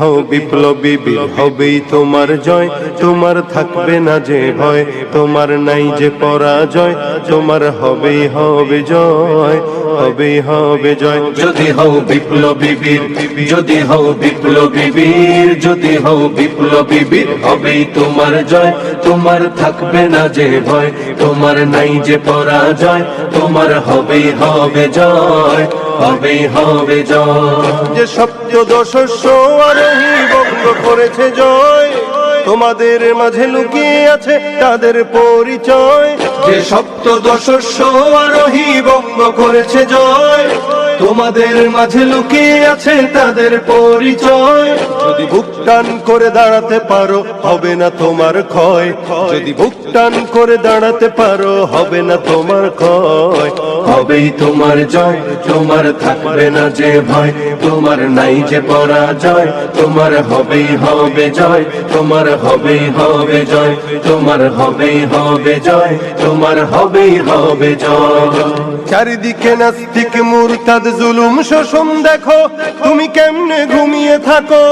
হও বিপ্লবী, বীর হবেই তোমার জয়। তোমার থাকবে না যে ভয়, তোমার নাই যে পরাজয়। তোমার হবেই হবে জয়, হবেই হবে জয়। যদি হও বিপ্লবী বীর, যদি হও বিপ্লবী বীর, যদি হও বিপ্লবী বীর, হবেই তোমার জয়। তোমার থাকবে না যে ভয়, তোমার নাই যে পরাজয়। তোমার হবেই হবে জয়। হবেই হবে জয়। যে সপ্তদশস্য আরোহী বঙ্গ করেছে জয় তোমাদের মাঝে লুকিয়ে আছে তাদের পরিচয়। যে সপ্তদশস্য আরোহী বঙ্গ করেছে জয় তোমাদের মাঝে লুকিয়ে আছে তাদের পরিচয়। যদি বুকটান করে দাঁড়াতে পারো হবে না তোমার ক্ষয়। যদি বুকটান করে দাঁড়াতে পারো হবে না তোমার ক্ষয়। হবেই তোমার জয়, তোমার থাকবে না যে ভয়, তোমার নাই যে পরাজয়, তোমার হবেই হবে জয়, তোমার হবেই হবে জয়, তোমার হবেই হবে জয়, তোমার হবেই হবে জয়। চারিদিকে নাস্তিক, মুরতাদ, জুলুম, শোষণ দেখো, তুমি কেমনে ঘুমিয়ে থাকো?